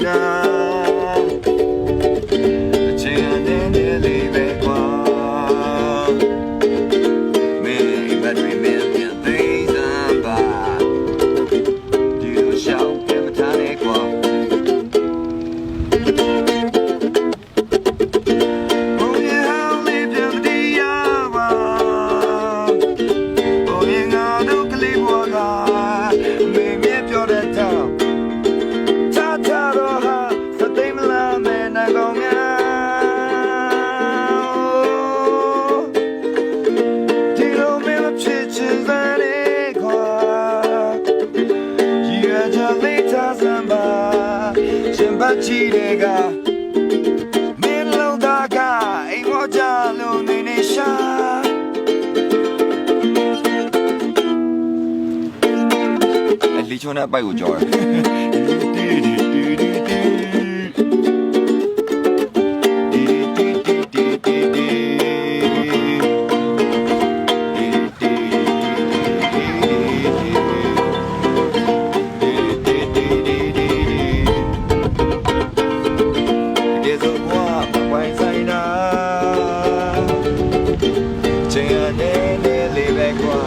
final. ရှင်ဘတ်ချီတွေကမင်းလုံးသားကအိမ်မောကြလို့နေနေရှာအလီချုံနဲ့အပိုက်ကိုကြော်တယ် စင်ရနေနေလေးပဲကွာ